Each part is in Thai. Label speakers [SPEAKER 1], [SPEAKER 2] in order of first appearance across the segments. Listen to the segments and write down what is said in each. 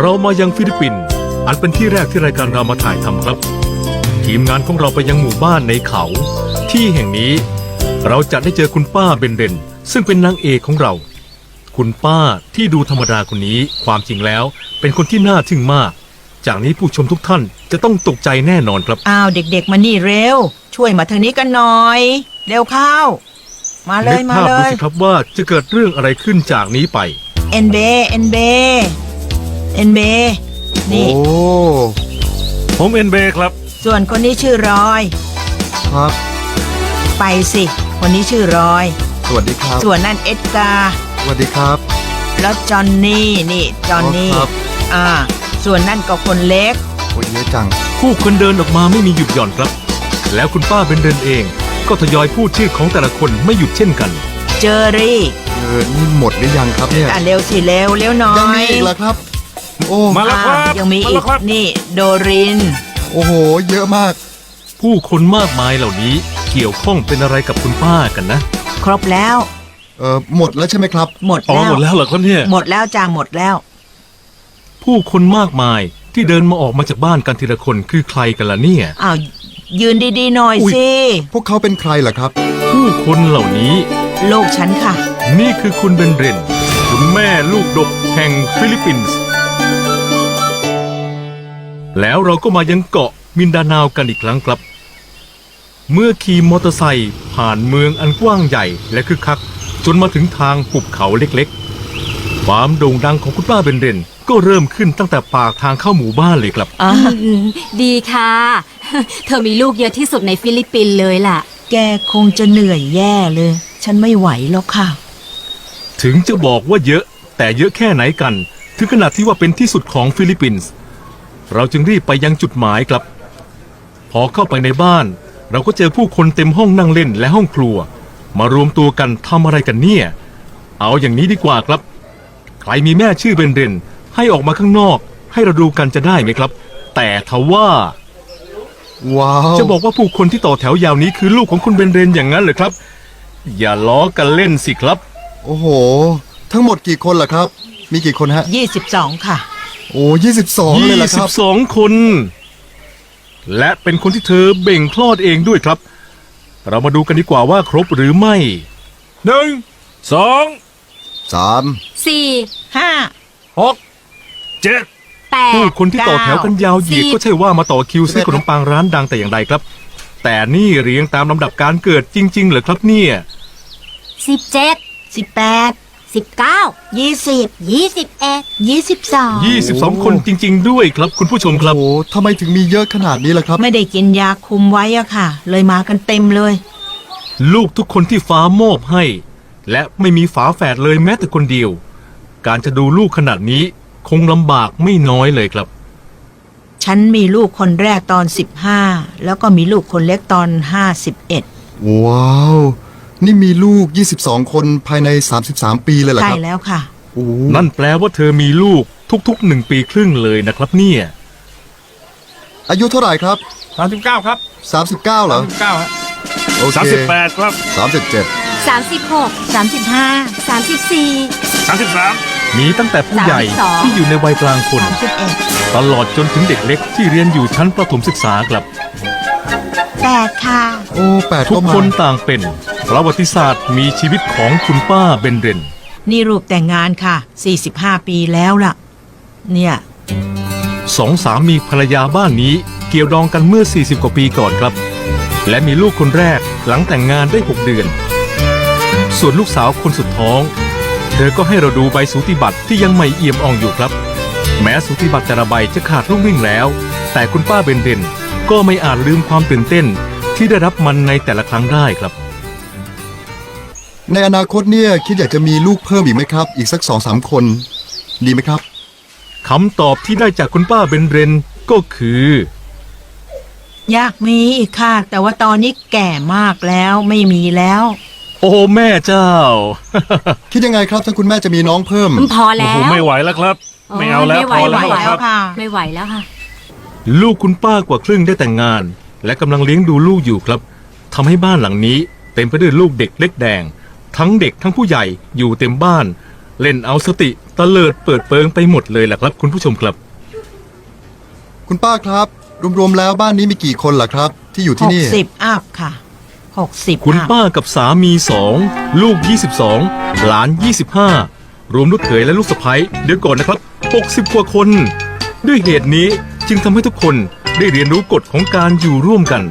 [SPEAKER 1] เรามายังฟิลิปปินส์อันเป็นที่แรกที่รายการเรามาถ่ายทำครับ ทีมงานของเราไปยังหมู่บ้านในเขา ที่แห่งนี้เราจะได้เจอคุณป้าเบนเดนซึ่งเป็นนางเอกของเรา คุณป้าที่ดูธรรมดาคนนี้ความจริงแล้ว เป็นคนที่น่าทึ่งมาก จากนี้ผู้ชมทุกท่านจะต้องตกใจแน่นอนครับ
[SPEAKER 2] อ้าวเด็กๆ มานี่เร็ว ช่วยมาทางนี้กันหน่อย เร็วเข้า มาเล
[SPEAKER 1] นึ
[SPEAKER 2] ย
[SPEAKER 1] ก
[SPEAKER 2] มา
[SPEAKER 1] ภาพ
[SPEAKER 2] เล
[SPEAKER 1] ดู
[SPEAKER 2] ย
[SPEAKER 1] สิครับว่าจะเกิดเรื่องอะไรขึ้นจากนี้ไป
[SPEAKER 2] เอ็นเบเอ็นเบ เอ็นเบนี่
[SPEAKER 3] โอ้
[SPEAKER 1] ผมเอ็นเบครับ
[SPEAKER 2] ส่วนคนนี้ชื่อรอย
[SPEAKER 3] ครับ
[SPEAKER 2] ไปสิ คนนี้ชื่อรอย
[SPEAKER 3] สวัสดีครับ
[SPEAKER 2] ส่วนนั่นเอ็ดการ์
[SPEAKER 3] สวัสดีครับ
[SPEAKER 2] แล้วจอนนี่นี่จอนนี่
[SPEAKER 3] ครับ
[SPEAKER 2] อ่า ส่วนนั่นก็คนเล็ก
[SPEAKER 3] โอ้ยเยอะจัง
[SPEAKER 1] ผู้คนเดินออกมาไม่มีหยุดหย่อนครับ แล้วคุณป้าเบนเดนเอง ก็ทยอยพูดชื่อของแต่ละคนไม่หยุดเช่นกัน
[SPEAKER 2] เจอรี่
[SPEAKER 3] เออ นี่หมดหรือยังครับเนี่ย
[SPEAKER 2] อะเร็วสิเร็วเร็วหน่อย
[SPEAKER 3] ยังมีอีกเหรอครับ โอ้
[SPEAKER 1] มาแล้วครับ
[SPEAKER 2] อะยังมี
[SPEAKER 1] มา
[SPEAKER 2] อี
[SPEAKER 1] แล้
[SPEAKER 2] ก
[SPEAKER 1] วครับ
[SPEAKER 2] นี่โดริน
[SPEAKER 3] โอ้โห เยอะมาก
[SPEAKER 1] ผู้คนมากมายเหล่านี้เกี่ยวข้องเป็นอะไรกับคุณป้ากันนะ
[SPEAKER 2] ครบแล้ว
[SPEAKER 3] เออหมดแล้วใช่ไหมครับ
[SPEAKER 2] หมด
[SPEAKER 1] อ๋อ
[SPEAKER 2] แล้ว
[SPEAKER 1] หมดแล้วเหรอครับเนี่ย
[SPEAKER 2] หมดแล้วจ้าหมดแล้ว
[SPEAKER 1] ผู้คนมากมายที่เดินมาออกมาจากบ้านกันทีละคนคือใครกันล่ะเนี่ย
[SPEAKER 2] อ้าวยืนดีๆหน่อย
[SPEAKER 1] อุ๊ย
[SPEAKER 2] สิ
[SPEAKER 3] พวกเขาเป็นใครเหรอครับ
[SPEAKER 1] ผู้คนเหล่านี้
[SPEAKER 2] ลูกฉันค่ะ
[SPEAKER 1] นี่คือคุณเบนเรน คุณแม่ลูกดกแห่งฟิลิปปินส์ แล้วเราก็มายังเกาะมินดานาวกันอีกครั้งครับ เมื่อขี่มอเตอร์ไซค์ผ่านเมืองอันกว้างใหญ่และคึกคัก จนมาถึงทางหุบเขาเล็กๆ ความโด่งดังของคุณป้าเบนเรนก็เริ่มขึ้นตั้งแต่ปากทางเข้าหมู่บ้านเลยครับ
[SPEAKER 2] อ่า
[SPEAKER 4] อืมดีค่ะ เธอมีลูกเยอะที่สุดในฟิลิปปินส์เลยล่ะ
[SPEAKER 2] แกคงจะเหนื่อยแย่เลย ฉันไม่ไหวแล้วค่ะ
[SPEAKER 1] ถึงจะบอกว่าเยอะ แต่เยอะแค่ไหนกัน ถึงขนาดที่ว่าเป็นที่สุดของฟิลิปปินส์ เราจึงรีบไปยังจุดหมายครับ พอเข้าไปในบ้าน เราก็เจอผู้คนเต็มห้องนั่งเล่นและห้องครัว มารวมตัวกันทำอะไรกันเนี่ย เอาอย่างนี้ดีกว่าครับ ใครมีแม่ชื่อเบนเรนให้ออกมาข้างนอก ให้เราดูกันจะได้ไหมครับ แต่ทว่า
[SPEAKER 3] ว้าว
[SPEAKER 1] จะบอกว่าผู้คนที่ต่อแถวยาวนี้คือลูกของคุณเบนเรนอย่างนั้นเหรอครับ อย่าล้อกันเล่นสิครับ
[SPEAKER 3] โอ้โห ทั้งหมดกี่คนล่ะครับ มีกี่คนฮะ
[SPEAKER 2] 22 ค่ะ
[SPEAKER 3] โอ้ยี่สิบสองเลยล่ะครับ
[SPEAKER 1] 22 คน และเป็นคนที่เธอเบ่งคลอดเองด้วยครับ เรามาดูกันดีกว่าว่าครบหรือไม่หนึ่งสอง
[SPEAKER 3] สาม
[SPEAKER 4] 4
[SPEAKER 2] 5
[SPEAKER 1] หกเจ็ด
[SPEAKER 4] 8
[SPEAKER 1] ผู้คนที่ต่อแถวกันยาวเหยียด
[SPEAKER 4] สิบ
[SPEAKER 1] ก็ใช่ว่ามาต่อคิวซื้อขนมปังร้านดังแต่อย่างใดครับ แต่นี่เรียงตามลำดับการเกิดจริง ๆ เหรอครับเนี่ย
[SPEAKER 4] 17
[SPEAKER 2] 18
[SPEAKER 4] 19
[SPEAKER 2] 20
[SPEAKER 4] 21
[SPEAKER 2] 22
[SPEAKER 1] 22 คนจริง ๆ ด้วยครับคุณผู้ชมครับ
[SPEAKER 3] โอ้โหทำไมถึงมีเยอะขนาดนี้ล่ะครับ
[SPEAKER 2] ไม่ได้กินยาคุมไว้อะค่ะ เลยมากันเต็มเลย
[SPEAKER 1] ลูกทุกคนที่ฟ้ามอบให้ และไม่มีฝาแฝดเลยแม้แต่คนเดียว การจะดูลูกขนาดนี้คงลำบากไม่น้อยเลยครับ
[SPEAKER 2] ฉันมีลูกคนแรกตอน 15 แล้วก็มีลูกคนเล็กตอน 51
[SPEAKER 3] ว้าว นี่มีลูก 22 คนภายใน 33 ปีเลยเหรอ
[SPEAKER 2] ใช่
[SPEAKER 3] ครับ
[SPEAKER 2] แล้วค่ะ
[SPEAKER 3] โอ้
[SPEAKER 1] นั่นแปลว่าเธอมีลูกทุกๆหนึ่งปีครึ่งเลยนะครับเนี่ย
[SPEAKER 3] อายุเท่าไหร่ครับ
[SPEAKER 5] 39ครับ
[SPEAKER 3] 39เหรอ
[SPEAKER 5] 39ฮะ
[SPEAKER 3] โอเค
[SPEAKER 5] 38ครับ
[SPEAKER 3] 37
[SPEAKER 4] 36
[SPEAKER 2] 35
[SPEAKER 4] 34
[SPEAKER 5] 33
[SPEAKER 1] มีตั้งแต่ผู้ใหญ่
[SPEAKER 4] 32
[SPEAKER 1] ที่อยู่ในวัยกลางคน
[SPEAKER 2] 31
[SPEAKER 1] ตลอดจนถึงเด็กเล็กที่เรียนอยู่ชั้นประถมศึกษาครับ
[SPEAKER 2] 8ค่ะ
[SPEAKER 3] โอ้แปด
[SPEAKER 1] ทุ
[SPEAKER 3] ก็
[SPEAKER 1] ก
[SPEAKER 3] มา
[SPEAKER 1] คนต่างเป็น ประวัติศาสตร์มีชีวิตของคุณป้าเบนเรน
[SPEAKER 2] นี่รูปแต่งงานค่ะ 45 ปีแล้วล่ะ เนี่ย
[SPEAKER 1] สองสามีภรรยาบ้านนี้เกี่ยวดองกันเมื่อ 40 กว่าปีก่อนครับ และมีลูกคนแรกหลังแต่งงานได้ 6 เดือน ส่วนลูกสาวคนสุดท้อง เธอก็ให้เราดูใบสูติบัตรที่ยังไม่เอี่ยมอ่องอยู่ครับ แม้สูติบัตรแต่ละใบจะขาดรุ่งริ่งแล้ว แต่คุณป้าเบนเดน ก็ไม่อาจลืมความตื่นเต้นที่ได้รับมันในแต่ละครั้งได้ครับ
[SPEAKER 3] ในอนาคตเนี่ยคิดอยากจะมีลูกเพิ่มอีกไหมครับ อีกสักสองสามคน ดีไหมครับ
[SPEAKER 1] คำตอบที่ได้จากคุณป้าเบนเรนก็คือ
[SPEAKER 2] อยากมีอีกค่ะ แต่ว่าตอนนี้แก่มากแล้วไม่มีแล้ว
[SPEAKER 1] โอ้แม่เจ้า
[SPEAKER 3] คิดยังไงครับถ้าคุณแม่จะมีน้องเพิ่ม
[SPEAKER 4] พอ
[SPEAKER 5] โอ้
[SPEAKER 4] แล้
[SPEAKER 5] โห
[SPEAKER 4] ว
[SPEAKER 5] ไม่ไหวแล้วครับ ไม่เอาแล้ว
[SPEAKER 4] ไม่ไหว
[SPEAKER 5] พอแล้ว
[SPEAKER 4] ไม่ไหว
[SPEAKER 5] ครับ
[SPEAKER 2] ค่ะ
[SPEAKER 4] ไม่ไหวแล้วค่ะ
[SPEAKER 1] ลูกคุณป้ากว่าครึ่งได้แต่งงาน และกำลังเลี้ยงดูลูกอยู่ครับทำให้บ้านหลังนี้เต็มไปด้วยลูกเด็กเล็กแดง ทั้งเด็กทั้งผู้ใหญ่อยู่เต็มบ้าน เล่นเอาสติตะเลิดเปิดเปิงไปหมดเลยล่ะครับ คุณผู้ชมครับ
[SPEAKER 3] คุณป้าครับ รวมๆแล้วบ้านนี้มีกี่คนล่ะครับ ที่อยู่ที่นี่
[SPEAKER 2] 60อัพค่ะ60
[SPEAKER 1] คุณ
[SPEAKER 2] อัพ
[SPEAKER 1] ป้ากับสามีสองลูก 22 หลาน 25 รวมลูกเขยและลูกสะใภ้เดี๋ยวก่อนนะครับ 60กว่าคน ด้วยเหตุนี้ จึงทำให้ทุกคนได้เรียนรู้กฎของการอยู่ร่วมกัน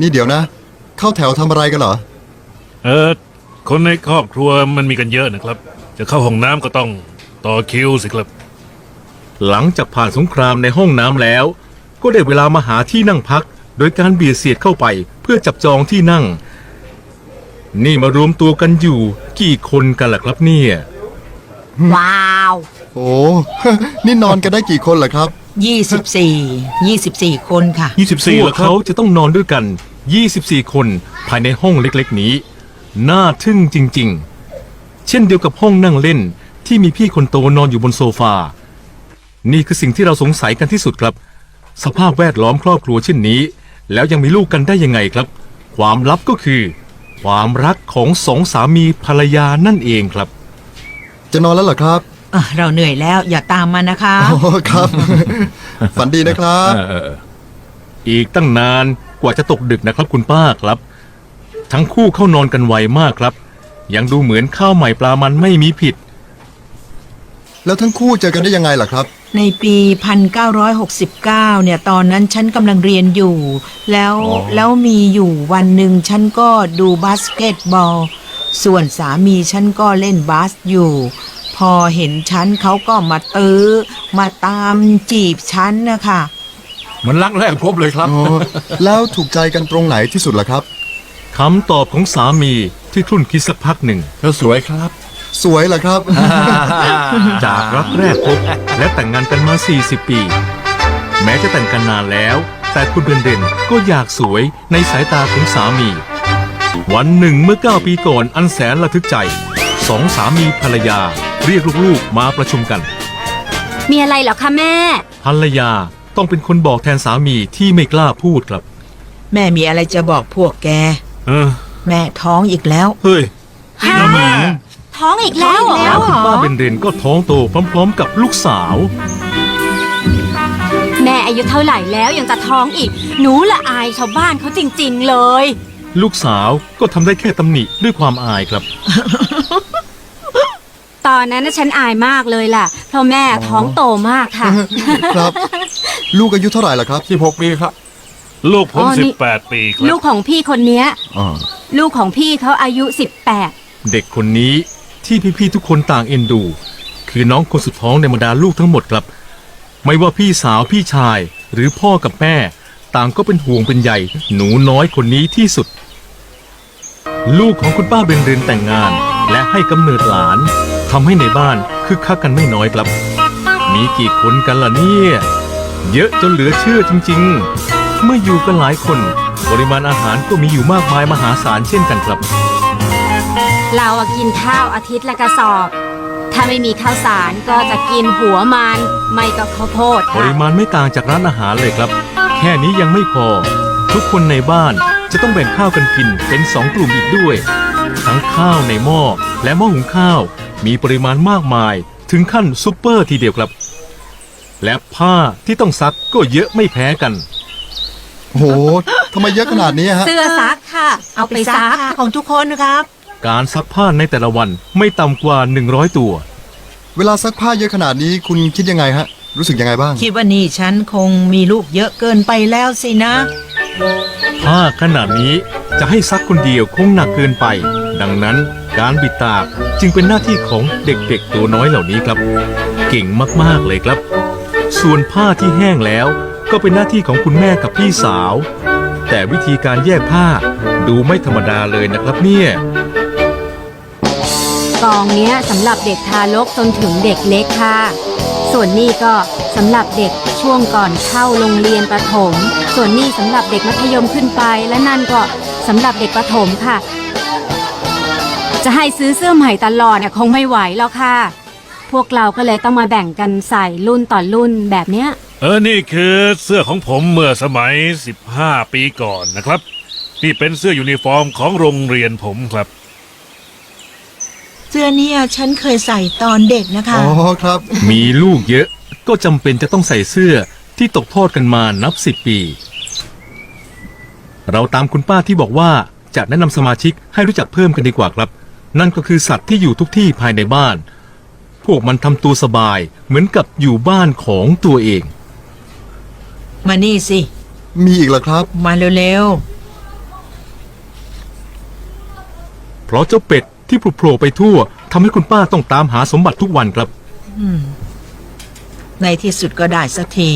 [SPEAKER 3] นี่เดี๋ยวนะ เข้าแถวทำอะไรกันเหรอ
[SPEAKER 5] เออคนในครอบครัวมันมีกันเยอะนะครับ จะเข้าห้องน้ำก็ต้องต่อคิวสิครับ
[SPEAKER 1] หลังจากผ่านสงครามในห้องน้ำแล้ว ก็ได้เวลามาหาที่นั่งพัก โดยการเบียดเสียดเข้าไปเพื่อจับจองที่นั่ง นี่มารวมตัวกันอยู่กี่คนกันล่ะครับเนี่ย
[SPEAKER 2] ว้าว
[SPEAKER 3] โอ้ นี่นอนกันได้กี่คนล่ะครับ
[SPEAKER 2] 24 24 คนค่ะ
[SPEAKER 1] พ
[SPEAKER 5] 24
[SPEAKER 1] ว
[SPEAKER 5] แล้
[SPEAKER 1] ก
[SPEAKER 5] วครับ
[SPEAKER 1] เขาจะต้องนอนด้วยกัน 24 คนภายในห้องเล็กๆนี้ น่าทึ่งจริงๆ เช่นเดียวกับห้องนั่งเล่นที่มีพี่คนโตนอนอยู่บนโซฟา นี่คือสิ่งที่เราสงสัยกันที่สุดครับ สภาพแวดล้อมครอบครัวเช่นนี้ แล้วยังมีลูกกันได้ยังไงครับ ความลับก็คือ ความรักของสองสามีภรรยานั่นเองครับ
[SPEAKER 3] จะนอนแล้วเหรอครับ
[SPEAKER 2] เอ่อเราเหนื่อยแล้วอย่าตามมานะคะ
[SPEAKER 3] โอ้ครับ ฝันดีนะครับ
[SPEAKER 1] เออเออเอออีกตั้งนานกว่าจะตกดึกนะครับคุณป้าครับ ทั้งคู่เข้านอนกันไวมากครับ ยังดูเหมือนข้าวใหม่ปลามันไม่มีผิด
[SPEAKER 3] แล้วทั้งคู่เจอกันได้ยังไงล่ะครับ
[SPEAKER 2] ในปี 1969 เนี่ย ตอนนั้นฉันกำลังเรียนอยู่ แล้ว
[SPEAKER 3] อ๋อ
[SPEAKER 2] แล้วมีอยู่วันหนึ่งฉันก็ดูบาสเกตบอล ส่วนสามีฉันก็เล่นบาสอยู่ พอเห็นฉันเขาก็มาตื้อมาตามจีบฉันนะคะ
[SPEAKER 6] มันรักแรกพบเลยครับ
[SPEAKER 3] อ๋อแล้วถูกใจกันตรงไหนที่สุดล่ะครับ
[SPEAKER 1] คำตอบของสามีที่ครุ่นคิดสักพักหนึ่ง
[SPEAKER 6] เธอสวยครับ
[SPEAKER 3] สวยเหรอครับ
[SPEAKER 1] จากรักแรกพบและแต่งงานกันมา 40 ปี แม้จะแต่งกันนานแล้ว แต่คุณเบนเดนก็อยากสวยในสายตาของสามี วันหนึ่งเมื่อ 9 ปีก่อนอันแสนระทึกใจสองสามีภรรยา เรียกลูกๆมาประชุมกัน
[SPEAKER 4] มีอะไรเหรอคะแม่
[SPEAKER 1] ภรรยาต้องเป็นคนบอกแทนสามีที่ไม่กล้าพูดครับ
[SPEAKER 2] แม่มีอะไรจะบอกพวกแก
[SPEAKER 5] เออ
[SPEAKER 2] แม่ท้องอีกแล้ว
[SPEAKER 5] เฮ้ย
[SPEAKER 4] ท้องอีกแล้วเหรอ
[SPEAKER 1] แล้วคุณป้าเบนเดนก็ท้องโตพร้อมๆ กับลูกสาว
[SPEAKER 4] แม่อายุเท่าไหร่แล้วยังจะท้องอีก หนูละอายชาวบ้านเขาจริง ๆ เลย
[SPEAKER 1] ลูกสาวก็ทำได้แค่ตำหนิด้วยความอายครับ
[SPEAKER 4] ตอนนั้นน่ะฉันอายมากเลยล่ะ เพราะแม่ท้องโตมากค่ะ
[SPEAKER 3] ครับ ลูกอายุเท่าไหร่ล่ะครับ
[SPEAKER 6] 16ปีครับ
[SPEAKER 5] ลูกผม
[SPEAKER 4] อ๋อนี่
[SPEAKER 5] 18ปีครั
[SPEAKER 4] ลู
[SPEAKER 5] บ
[SPEAKER 4] กของพี่คนเนี้ย
[SPEAKER 3] อ๋อ
[SPEAKER 4] ลูกของพี่เขาอายุ
[SPEAKER 1] เด็กคนนี้ที่พี่ๆทุกคนต่างเอ็นดู คือน้องคนสุดท้องในบรรดาลูกทั้งหมดครับ ไม่ว่าพี่สาวพี่ชาย หรือพ่อกับแม่ ต่างก็เป็นห่วงเป็นใยหนูน้อยคนนี้ที่สุด ลูกของคุณป้าเบนเรนแต่งงาน และให้กำเนิดหลาน ทำให้ในบ้านคึกคักกันไม่น้อยครับ มีกี่คนกันล่ะเนี่ย เยอะจนเหลือเชื่อจริง ๆ เมื่ออยู่กันหลายคน ปริมาณอาหารก็มีอยู่มากมายมหาศาลเช่นกันครับ
[SPEAKER 4] 18เราอะกินข้าวอาทิตย์ละกระสอบ ถ้าไม่มีข้าวสารก็จะกินหัวมัน ไม่ก็ข้าวโพด
[SPEAKER 1] ป
[SPEAKER 4] ค่ะ
[SPEAKER 1] ริมาณไม่ต่างจากร้านอาหารเลยครับ แค่นี้ยังไม่พอ ทุกคนในบ้านจะต้องแบ่งข้าวกันกินเป็นสองกลุ่มอีกด้วย ทั้งข้าวในหม้อและหม้อหุงข้าว มีปริมาณมากมายถึงขั้นซุปเปอร์ทีเดียวครับ และผ้าที่ต้องซักก็เยอะไม่แพ้กัน
[SPEAKER 3] โอ้โหทำไมเยอะขนาดนี้ฮะ
[SPEAKER 4] เสื้อซักค่ะ เอาไปซัก
[SPEAKER 2] ค่ะของทุกคนนะครับ
[SPEAKER 1] การซักผ้าในแต่ละวันไม่ต่ำกว่า 100 ตัว
[SPEAKER 3] เวลาซักผ้าเยอะขนาดนี้คุณคิดยังไงฮะ รู้สึกยังไงบ้าง
[SPEAKER 2] คิดว่านี่ฉันคงมีลูกเยอะเกินไปแล้วสินะ
[SPEAKER 1] ผ้าขนาดนี้จะให้ซักคนเดียวคงหนักเกินไป ดังนั้นการบิดตากจึงเป็นหน้าที่ของเด็กๆตัวน้อยเหล่านี้ครับ เก่งมากๆเลยครับ ส่วนผ้าที่แห้งแล้วก็เป็นหน้าที่ของคุณแม่กับพี่สาว แต่วิธีการแยกผ้าดูไม่ธรรมดาเลยนะครับเนี่ย
[SPEAKER 4] กองเนี้ยสำหรับเด็กทารกจนถึงเด็กเล็กค่ะ ส่วนนี้ก็สำหรับเด็กช่วงก่อนเข้าโรงเรียนประถม ส่วนนี้สำหรับเด็กมัธยมขึ้นไป และนั่นก็สำหรับเด็กประถมค่ะ จะให้ซื้อเสื้อใหม่ตลอดเนี่ยคงไม่ไหวแล้วค่ะ พวกเราก็เลยต้องมาแบ่งกันใส่รุ่นต่อรุ่นแบบเนี้ย
[SPEAKER 5] เออ นี่คือเสื้อของผมเมื่อสมัย 15 ปีก่อนนะครับ นี่เป็นเสื้อยูนิฟอร์มของโรงเรียนผมครับ
[SPEAKER 2] เสื้อเนี่ยฉันเคยใส่ตอนเด็กนะคะ
[SPEAKER 3] อ๋อครับ
[SPEAKER 1] มีลูกเยอะ ก็จำเป็นจะต้องใส่เสื้อที่ตกทอดกันมานับสิบปี เราตามคุณป้าที่บอกว่าจะแนะนำสมาชิกให้รู้จักเพิ่มกันดีกว่าครับ นั่นก็คือสัตว์ที่อยู่ทุกที่ภายในบ้าน พวกมันทำตัวสบายเหมือนกับอยู่บ้านของตัวเอง
[SPEAKER 2] มานี่สิ
[SPEAKER 3] มีอีกเหรอครับ
[SPEAKER 2] มาเร็ว
[SPEAKER 1] เพราะเจ้าเป็ดที่โผล่ไปทั่วทำให้คุณป้าต้องตามหาสมบัติทุกวันครับ
[SPEAKER 2] ๆ ในที่สุดก็ได้สักที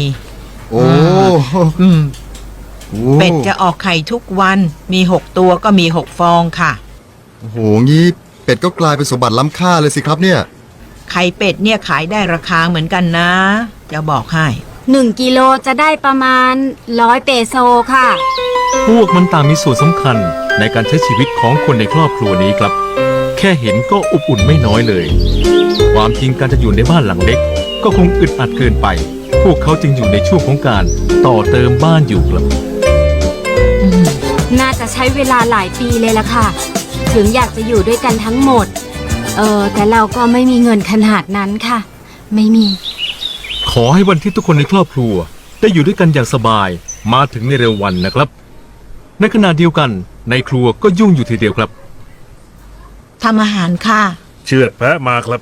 [SPEAKER 3] โอ้
[SPEAKER 2] อืม
[SPEAKER 3] โอ้
[SPEAKER 2] เป็ดจะออกไข่ทุกวัน มีหกตัวก็มีหกฟองค่ะ
[SPEAKER 3] โอ้โหงี้ เป็ดก็กลายเป็นสมบัติล้ำค่าเลยสิครับเนี่ย
[SPEAKER 2] ไข่เป็ดเนี่ยขายได้ราคาเหมือนกันนะ จะบอกให้
[SPEAKER 4] 1กิโลจะได้ประมาณ100เปโซค่ะ
[SPEAKER 1] พวกมันต่างมีส่วนสำคัญในการใช้ชีวิตของคนในครอบครัวนี้ครับ แค่เห็นก็อบอุ่นไม่น้อยเลย ความจริงการจะอยู่ในบ้านหลังเล็ก ก็คงอึดอัดเกินไป พวกเขาจึงอยู่ในช่วงของการต่อเติมบ้านอยู่ครับ
[SPEAKER 4] น่าจะใช้เวลาหลายปีเลยล่ะค่ะ ถึงอยากจะอยู่ด้วยกันทั้งหมด เออแต่เราก็ไม่มีเงินขนาดนั้นค่ะ ไม่มี
[SPEAKER 1] ขอให้วันที่ทุกคนในครอบครัว ได้อยู่ด้วยกันอย่างสบายมาถึงในเร็ววันนะครับ ในขณะเดียวกันในครัวก็ยุ่งอยู่ทีเดียวครับ
[SPEAKER 2] ทำอาหารค่ะ
[SPEAKER 5] เชือดแพะมาครับ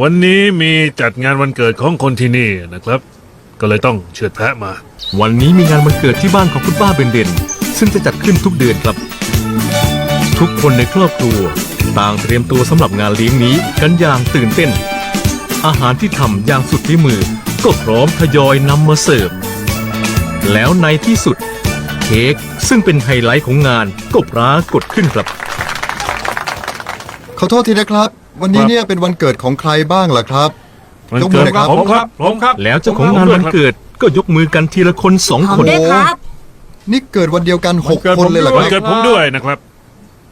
[SPEAKER 5] วันนี้มีจัดงานวันเกิดของคนที่นี่นะครับ ก็เลยต้องเชือดแพะมา
[SPEAKER 1] วันนี้มีงานวันเกิดที่บ้านของคุณป้าเบนเดนซึ่งจะจัดขึ้นทุกเดือนครับ ทุกคนในครอบครัว ต่างเตรียมตัวสำหรับงานเลี้ยงนี้กันอย่างตื่นเต้น อาหารที่ทำอย่างสุดที่มือ ก็พร้อมทยอยนำมาเสิร์ฟ แล้วในที่สุด เค้กซึ่งเป็นไฮไลท์ของงานก็ปรากฏขึ้นครับ
[SPEAKER 3] ขอโทษทีนะครับ วันนี้
[SPEAKER 5] ครับ
[SPEAKER 3] เนี่ยเป็นวันเกิดของใครบ้างล่ะครับ
[SPEAKER 5] วัน
[SPEAKER 3] ยกมื
[SPEAKER 5] เกิ
[SPEAKER 3] อ
[SPEAKER 5] ด
[SPEAKER 3] หน่อยครับ
[SPEAKER 5] ผมครับผมครับ
[SPEAKER 1] แล้วเจ้าของงานวันเกิดก็ยกมือกันทีละคนสอง
[SPEAKER 4] หอ
[SPEAKER 1] ค
[SPEAKER 4] ม
[SPEAKER 1] น
[SPEAKER 4] ด้วยครับ
[SPEAKER 3] นี่เกิดวันเดียวกันหก
[SPEAKER 6] วันเกิด
[SPEAKER 3] คนเลยเหรอ
[SPEAKER 6] ผม
[SPEAKER 3] ค
[SPEAKER 5] วัน
[SPEAKER 3] รับ
[SPEAKER 5] เกิดผมด้วยนะครับ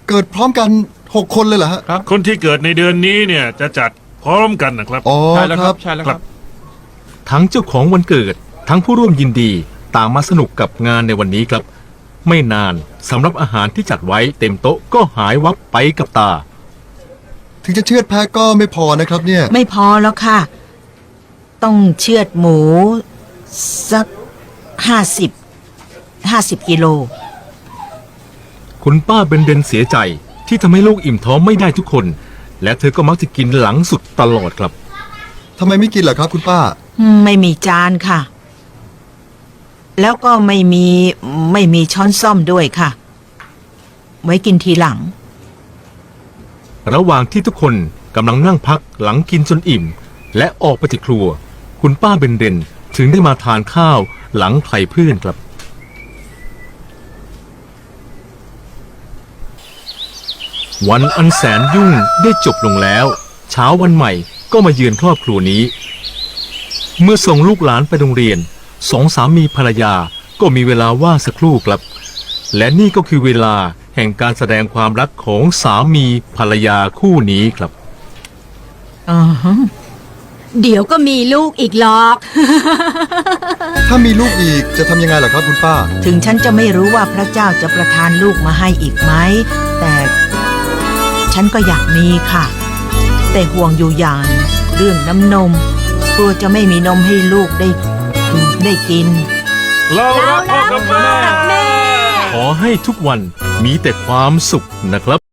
[SPEAKER 3] เกิดพร้อมกันหกคนเลยเหรอฮะ
[SPEAKER 5] คนที่เกิดในเดือนนี้เนี่ยจะจัดพร้อมกันนะครับ
[SPEAKER 3] อ๋อ
[SPEAKER 6] ใช่แล้ว
[SPEAKER 3] ค
[SPEAKER 6] ค
[SPEAKER 3] รั
[SPEAKER 6] รับ บใช่แล้วครับ
[SPEAKER 1] ทั้งเจ้าของวันเกิด ทั้งผู้ร่วมยินดีต่างมาสนุกกับงานในวันนี้ครับ ไม่นานสำหรับอาหารที่จัดไว้เต็มโต๊ะก็หายวับไปกับตา
[SPEAKER 3] ถึงจะเชือดแพะก็ไม่พอนะครับเนี่ย
[SPEAKER 2] ไม่พอแล้วค่ะ ต้องเชือดหมู สักห้าสิบห้าสิบกิโล
[SPEAKER 1] คุณป้าเบนเดนเสียใจที่ทำให้ลูกอิ่มท้องไม่ได้ทุกคน และเธอก็มักจะกินหลังสุดตลอดครับ
[SPEAKER 3] ทำไมไม่กินล่ะครับคุณป้า
[SPEAKER 2] อืมไม่มีจานค่ะ แล้วก็ไม่มีไม่มีช้อนซ่อมด้วยค่ะ ไว้กินทีหลัง
[SPEAKER 1] ระหว่างที่ทุกคนกำลังนั่งพักหลังกินจนอิ่ม และออกไปจากครัว คุณป้าเบนเดนถึงได้มาทานข้าวหลังไพรเพื่อนครับ วันอันแสนยุ่งได้จบลงแล้ว เช้าวันใหม่ก็มาเยือนครอบครัวนี้ เมื่อส่งลูกหลานไปโรงเรียนสองสามีภรรยาก็มีเวลาว่างสักครู่ครับ และนี่ก็คือเวลาแห่งการแสดงความรักของสามีภรรยาคู่นี้ครับ
[SPEAKER 2] อ๋อฮะ
[SPEAKER 4] เดี๋ยวก็มีลูกอีกหรอก
[SPEAKER 3] ถ้ามีลูกอีกจะทำยังไงล่ะครับคุณป้า
[SPEAKER 2] ถึงฉันจะไม่รู้ว่าพระเจ้าจะประทานลูกมาให้อีกไหม แต่ ฉันก็อยากมีค่ะ แต่ห่วงอยู่อย่าง เรื่องน้ำนมกลัวจะไม่มีนมให้ลูกได้ได้กิน
[SPEAKER 5] เรารักพ่อกับแม่
[SPEAKER 1] ขอให้ทุกวันมีแต่ความสุขนะครับ